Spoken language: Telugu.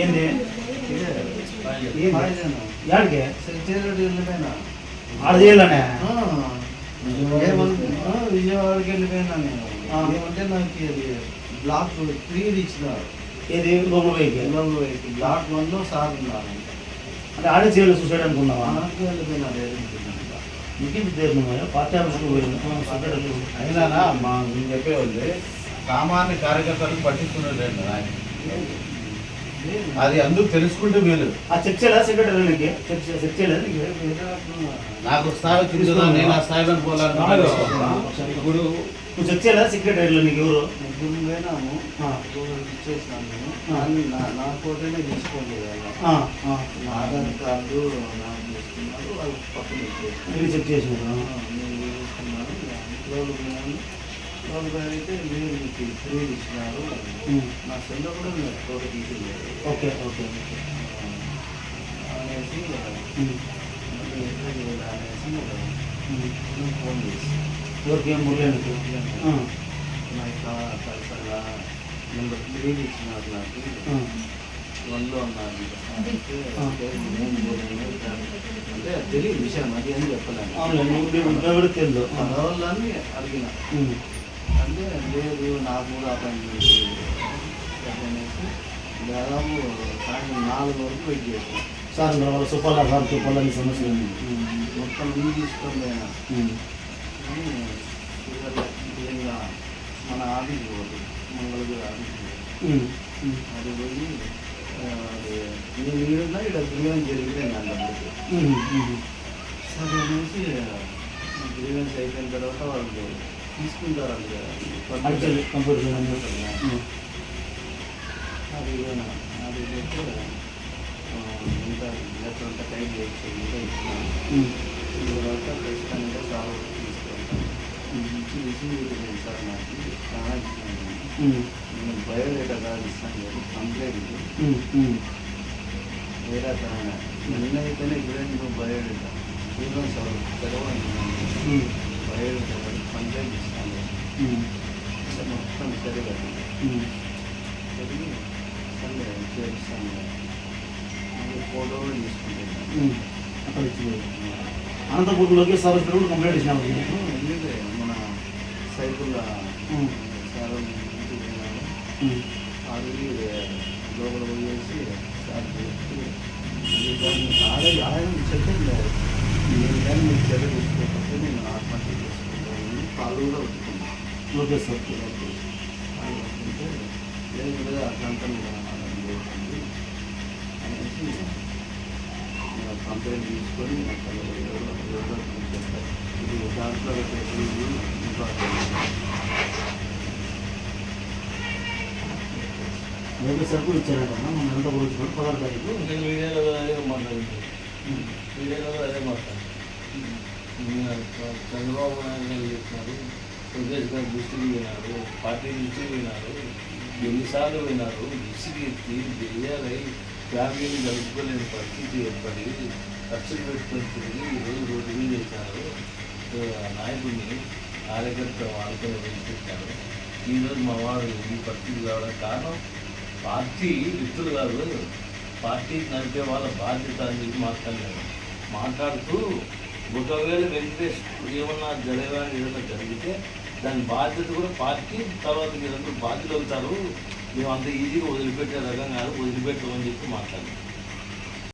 ఏంది? ఇదే యాడికి? ఆడ చేయాలనే విజయవాడకి వెళ్ళిపోయినా నేను. ఏమంటే నాకు ఇది బ్లాక్ త్రీ ఇచ్చినారు ఏది? రూమ్ పోయికి బ్లాక్ వన్లో సార్ ఉన్నారు అంటే ఆడే చేయాలి సూసైడ్ అనుకున్నావా? ఆర్కే వెళ్ళిపోయినా పోయింది? సూసైడ్ అనుకున్నా. అయినా మా నేను చెప్పేవాళ్ళు సామాన్య కార్యకర్తలకు పట్టించుకునేది ఆయన. అది అందుకు తెలుసుకుంటే వీలు చేయలేదు నీకు? నాకు స్థాయి వచ్చింది కదా నేను ఆ స్థాయిలో ఇప్పుడు నువ్వు చెక్ చేయలేదా సెక్రటరీలో నీకు ఎవరు? పోయినాము ఇచ్చేసినాను నేను. కానీ నా- నా ఫోటోనే తీసుకోలేదు. నా ఆధార్ కార్డు నాకు తీసుకున్నారు వాళ్ళు పక్కన ఇచ్చేసి ఇది చెక్ చేసినారు నేను తీసుకున్నాను లోన్ పోయితే మీరు మీకు ఫ్రీ ఇచ్చినారు. నా సెల్ కూడా మీరు ఫోటో తీసుకోలేదు ఓకే ఓకే అనేసి అనేసి. నేను ఫోన్ చేసి ఎవరికి ఏం మురళి నాకు కలిసల్లా నెంబర్ త్రీ ఇచ్చినారు నాకు. వన్లో ఉన్నది అంటే నేను తెలియదు విషయం అది అని పదవులని అడిగిన. అంటే లేదు నాకు కూడా లేదు అనేసి దాదాపు సాయంత్రం నాలుగు వరకు వెయిట్ చేసాను సార్ వాళ్ళ సుపాల సార్ చెప్పాలని సమస్య ఉంది. మొత్తం లీవ్ తీసుకొని పోయినా. మన ఆఫీస్ పోదు. మంగళగిరి ఆఫీస్. అది పోయి నేను ఈడున్నా ఇక్కడ గ్రీవెన్స్. ఉమ్. సరే అనేసి గ్రీవెన్స్ అయిపోయిన తర్వాత వాళ్ళు తీసుకుంటారు అది. అది ఇంకా లెటర్ అంతా టైప్ చేసి ఇంకా ఇచ్చినాను ఉమ్. తర్వాత ఖచ్చితంగా సార్ తీసుకెళ్తాను ఇచ్చి రిసీవ్ సార్ నాకు చాలా ఉమ్. నేను బయోడేటా కాదు ఇస్తాను లేదు కంప్లైంట్. వేరే అతను నిన్న అయితేనే ఇప్పుడే నువ్వు బయోడేటా చూద్దాం సార్ తెలవండి. బయోడేటా కంప్లైంట్ ఇస్తాను సార్ మొత్తం సరే జరిగి సరే చేస్తాను ఫోటో తీసుకుంటాను అక్కడ ఇచ్చి అనంతపూర్లోకి సర్వీస్ కూడా కంప్లీట్ ఇచ్చినాము మన సైకిల్లో సార్ ఇంటికి లోపల పోయేసి సార్ చెప్పి ఆయన నేను కానీ చర్య తీసుకోకపోతే నేను ఆత్మహత్య చేసుకుంటాను కూడా వచ్చుకున్నాను ఓకే సార్ అంటే పట్టుకుంటే లేదు లేదు అట్లంతా అనేసి కంప్లైంట్ తీసుకొని ఇది దాంట్లో పెట్టేసి ఇంకా ఓకే సరుకులు కూడా ఇచ్చారంట మన అనంతపూర్ పదహారు తారీఖు నేను వీడియోలో అదే మాట్లాడింది వీడియోలో అదే మాట్లాడింది చంద్రబాబు నాయుడు గారు చెప్పినారు సురేష్ గారు దృష్టికి పోయినారు పార్టీ దృష్టికి పోయినారు ఎన్నిసార్లు పోయినారు విసిగి ఎత్తి వెయ్యాలై ఫ్యామిలీని కలుపుకోలేని పరిస్థితి ఏర్పడి ఖర్చులు పెట్టుకొని తిరిగి ఈరోజు రోడ్డు మీద చేశారు నాయకుడిని కార్యకర్త వాళ్ళతో వెళ్ళిపెట్టారు ఈరోజు మా వాడు ఈ పరిస్థితి కావడం కారణం పార్టీ వ్యక్తులు కాదు పార్టీ నడిపే వాళ్ళ బాధ్యత అని చెప్పి మాట్లాడలేదు మాట్లాడుతూ ఒకవేళ వెంకటేష్ ఏమన్నా జరగాలని ఏదైనా జరిగితే దాని బాధ్యత కూడా పార్టీ తర్వాత మీరందరూ బాధ్యత అవుతారు మేము అంత ఈజీగా వదిలిపెట్టే రకం కాదు వదిలిపెట్టమని చెప్పి మాట్లాడారు.